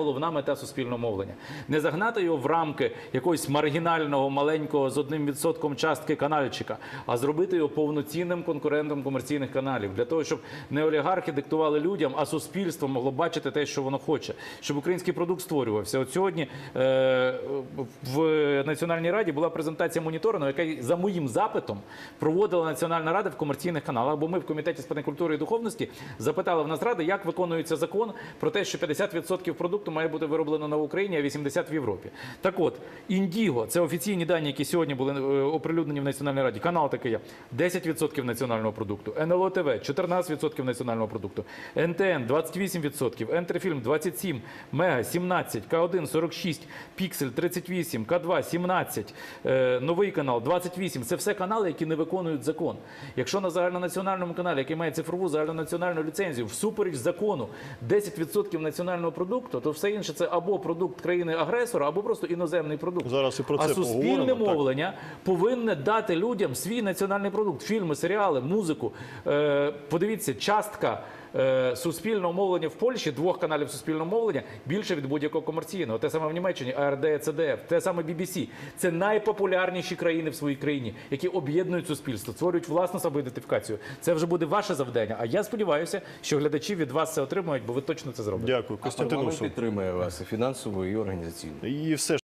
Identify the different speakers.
Speaker 1: Головна мета суспільного мовлення не загнати його в рамки якогось маргінального маленького з одним відсотком частки канальчика, а зробити його повноцінним конкурентом комерційних каналів для того, щоб не олігархи диктували людям, а суспільство могло бачити те, що воно хоче, щоб український продукт створювався. От сьогодні е, в Національній раді була презентація моніторингу, яка за моїм запитом проводила Національна рада в комерційних каналах. Бо ми в комітеті з питань культури і духовності запитали в нас ради, як виконується закон про те, що 50% продукту має бути вироблено на Україні, а 80% в Європі. Так от, Індіго, це офіційні дані, які сьогодні були е, оприлюднені в Національній раді. Канал такий є. 10% національного продукту. НЛО ТВ 14% національного продукту. НТН 28%, Ентерфільм 27%, Мега 17%, К1 46%, Піксель 38%, К2 17%, е, Новий канал 28%. Це все канали, які не виконують закон. Якщо на загальнонаціональному каналі, який має цифрову загальнонаціональну ліцензію, всупереч закону 10% національного продукту, то все інше це або продукт країни-агресора, або просто іноземний продукт.
Speaker 2: Зараз і про
Speaker 1: а
Speaker 2: це
Speaker 1: суспільне
Speaker 2: поговоримо, так.
Speaker 1: мовлення повинне дати людям свій національний продукт: фільми, серіали, музику. Е, подивіться, частка. Е, Суспільного мовлення в Польщі, двох каналів суспільного мовлення більше від будь-якого комерційного. Те саме в Німеччині, ARD, CDF, те саме BBC. Це найпопулярніші країни в своїй країні, які об'єднують суспільство, створюють власну самоідентифікацію. Це вже буде ваше завдання. А я сподіваюся, що глядачі від вас це отримують, бо ви точно це зробите.
Speaker 2: Дякую,
Speaker 3: А парламент підтримує вас і фінансово, і організаційно.
Speaker 2: І все